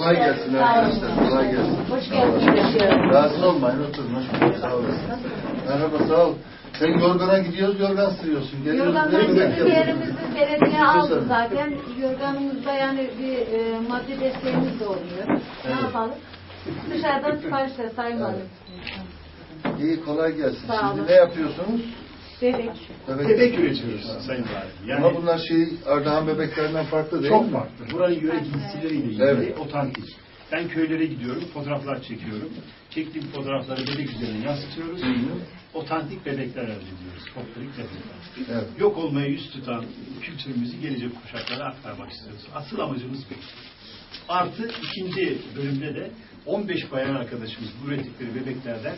Kolay gelsin arkadaşlar. Kolay gelsin. Hoş geldiniz. Rahatsız olmayın. Oturun. Hoş bulduk. Sağ olasın. Merhaba sağ ol. Sen yorgana gidiyoruz, yorgan sürüyorsun. Geliyoruz. Mi? bizim yerimizi belediye aldı zaten. Yorganımızda yani bir e, maddi desteğimiz de oluyor. Ne Evet. yapalım? Dışarıdan siparişler saymadım. İyi kolay gelsin. Sağ Şimdi olun. ne yapıyorsunuz? Bebek. Bebek. Bebek üretiyoruz Sayın Valim. Yani Ama bunlar şey Ardahan bebeklerinden farklı değil çok mi? farklı. Buranın yöre giysileriyle ilgili Evet. otantik. Ben köylere gidiyorum, fotoğraflar çekiyorum. Çektiğim fotoğrafları bebek üzerine yansıtıyoruz. Hı hı. Otantik bebekler elde ediyoruz. Folklorik bebekler. Evet. Yok olmaya yüz tutan kültürümüzü gelecek kuşaklara aktarmak istiyoruz. Asıl amacımız bu. Artı ikinci bölümde de 15 bayan arkadaşımız bu ürettikleri bebeklerden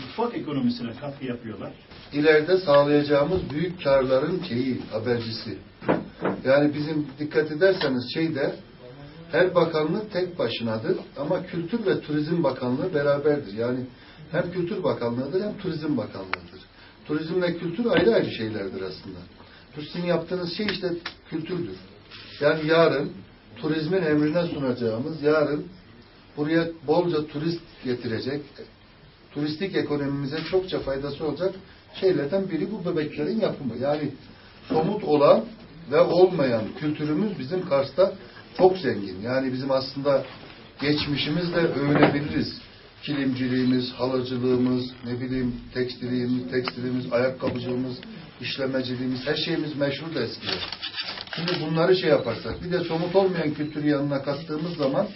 mutfak ekonomisine katkı yapıyorlar. ileride sağlayacağımız büyük karların şeyi, habercisi. Yani bizim dikkat ederseniz şeyde her bakanlık tek başınadır ama Kültür ve Turizm Bakanlığı beraberdir. Yani hem Kültür Bakanlığı'dır hem Turizm Bakanlığı'dır. Turizmle kültür ayrı ayrı şeylerdir aslında. Sizin yaptığınız şey işte kültürdür. Yani yarın turizmin emrine sunacağımız, yarın buraya bolca turist getirecek, turistik ekonomimize çokça faydası olacak şeylerden biri bu bebeklerin yapımı. Yani somut olan ve olmayan kültürümüz bizim Kars'ta çok zengin. Yani bizim aslında geçmişimizle övünebiliriz. Kilimciliğimiz, halıcılığımız, ne bileyim tekstilimiz, tekstilimiz, ayakkabıcılığımız, işlemeciliğimiz, her şeyimiz meşhur da eski. Şimdi bunları şey yaparsak, bir de somut olmayan kültürü yanına kattığımız zaman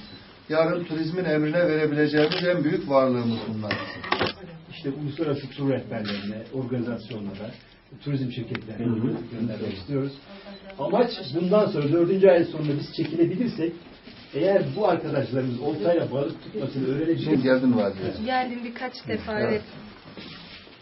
yarın turizmin emrine verebileceğimiz en büyük varlığımız bunlar. İşte uluslararası tur rehberlerine, organizasyonlara, turizm şirketlerine göndermek istiyoruz. Amaç bundan sonra dördüncü ayın sonunda biz çekilebilirsek eğer bu arkadaşlarımız oltayla balık tutmasını öğrenecek Şimdi geldin vadiye. Geldim birkaç defa Evet. evet.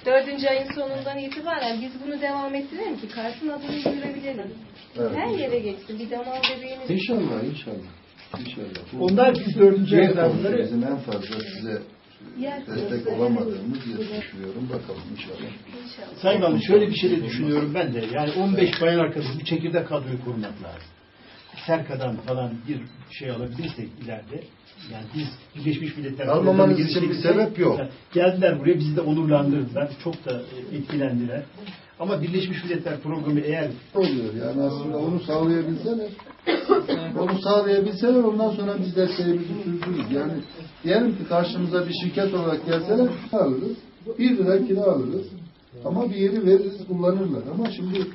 Dördüncü ayın sonundan itibaren biz bunu devam ettirelim ki Kars'ın adını duyurabilelim. Evet. Her yere geçsin. Bir damal bebeğimiz. İnşallah, inşallah. İnşallah. Onlar biz dördüncü yer ayda konusu bunları bizim en fazla size destek olamadığımız yer düşünüyorum. Bakalım inşallah. İnşallah. Sayın Hanım şöyle bir şey de düşünüyorum ben de. Yani 15 bayan arkası bir çekirdek kadroyu kurmak lazım. Serka'dan falan bir şey alabilirsek ileride yani biz Birleşmiş Milletler Almamanız için bir sebep yok. Geldiler buraya bizi de onurlandırdılar. Çok da e, etkilendiler. Ama Birleşmiş Milletler Programı eğer oluyor yani aslında onu sağlayabilseler onu sağlayabilseler ondan sonra biz desteğimizi sürdürürüz. Yani diyelim ki karşımıza bir şirket olarak gelseler alırız. Bir lira kira alırız. Ama bir yeri veririz kullanırlar. Ama şimdi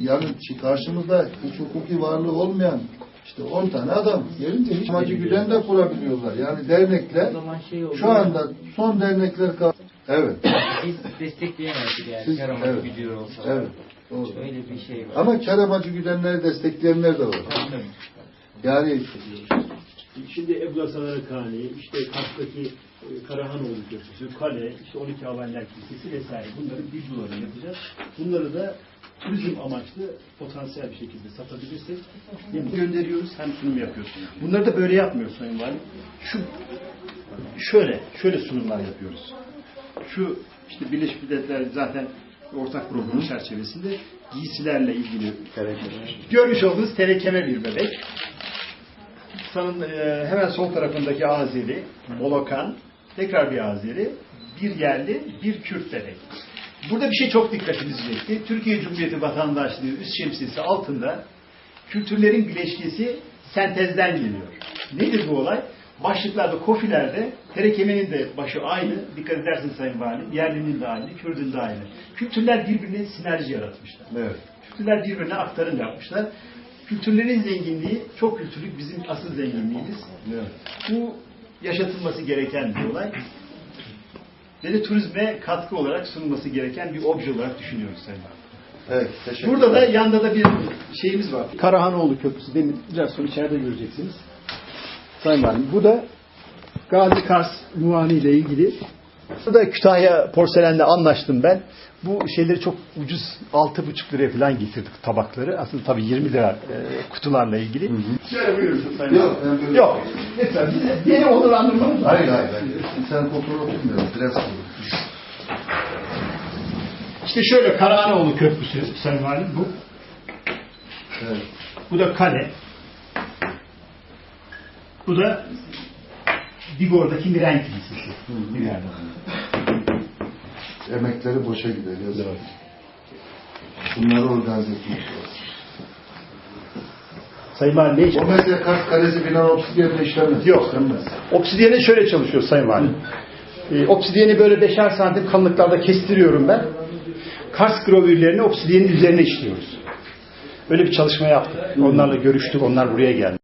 yani karşımızda hiç hukuki varlığı olmayan işte 10 tane adam gelince hiç amacı güden de kurabiliyorlar. Yani dernekler şu anda son dernekler kaldı. Evet. Biz destekleyemedik yani Siz- kar amacı evet. gidiyor olsa. Evet. Doğru. Öyle bir şey var. Ama kar amacı güdenleri destekleyenler de var. Yani Şimdi Ebla Saları Kani, işte Kars'taki e, Karahanoğlu Köprüsü, Kale, işte 12 Haberler Kilisesi vesaire bunların biblolarını yapacağız. Bunları da turizm amaçlı potansiyel bir şekilde satabilirsek hem gönderiyoruz hem sunum yapıyorsunuz. Bunları da böyle yapmıyoruz Sayın Valim. Şu şöyle, şöyle sunumlar yapıyoruz. Şu işte Birleşmiş Milletler zaten ortak programı çerçevesinde giysilerle ilgili görmüş olduğunuz telekeme bir bebek. Sanın e, hemen sol tarafındaki Azeri, Bolokan, tekrar bir Azeri, bir yerli, bir Kürt bebek. Burada bir şey çok dikkatimizi çekti. Türkiye Cumhuriyeti vatandaşlığı üst şemsiyesi altında kültürlerin bileşkesi sentezden geliyor. Nedir bu olay? Başlıklarda, kofilerde terekemenin de başı aynı. Dikkat edersiniz Sayın Valim. Yerlinin de aynı, Kürdün de aynı. Kültürler birbirine sinerji yaratmışlar. evet. Kültürler birbirine aktarım yapmışlar. Kültürlerin zenginliği, çok kültürlük bizim asıl zenginliğimiz. evet. Bu yaşatılması gereken bir olay. Ve de turizme katkı olarak sunulması gereken bir obje olarak düşünüyoruz Sayın Valim. Evet, teşekkür Burada da yanda da bir şeyimiz var. Karahanoğlu Köprüsü. Demin biraz sonra içeride göreceksiniz. Sayın Valim. Bu da Gazi Kars Muani ile ilgili. Burada Kütahya porselenle anlaştım ben. Bu şeyleri çok ucuz 6,5 liraya falan getirdik tabakları. Aslında tabii 20 lira e, kutularla ilgili. Şöyle buyurun Sayın Yok, Valim. ben böyle- Yok. Lütfen yeni onurlandırmamız Hayır hayır. hayır. Sen kontrol oturmuyor. Biraz. İşte şöyle Karahanoğlu Köprüsü Sayın Valim bu. Evet. Bu da kale. Bu da Bigor'daki Miren Kilisesi. Miren'de. Emekleri boşa gider. yazık. Bunları organize etmek lazım. Sayın Valim ne? O mesela Kars Kalesi bina obsidiyenle işlemez. Yok. İşlenmez. Obsidiyeni şöyle çalışıyor Sayın Valim. Ee, obsidiyeni böyle beşer santim kalınlıklarda kestiriyorum ben. Kars gravürlerini obsidiyenin üzerine işliyoruz. Böyle bir çalışma yaptık. Onlarla görüştük, onlar buraya geldi.